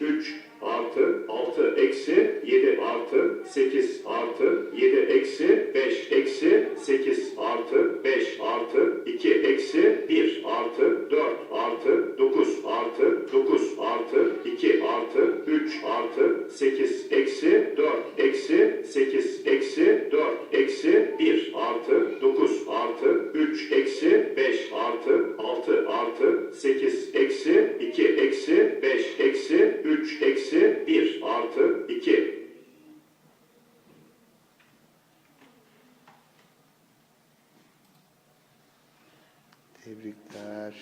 3 artı 6 eksi 7 artı 8 artı 7 eksi 5 eksi 8 artı 5 artı 2 eksi 1 artı 4 artı 9 artı 9 artı 2 artı 3 artı 8 eksi 4 eksi 8 eksi 4 eksi 1 artı 9 artı 3 eksi 5 artı 6 artı 8 eksi Tebrikler.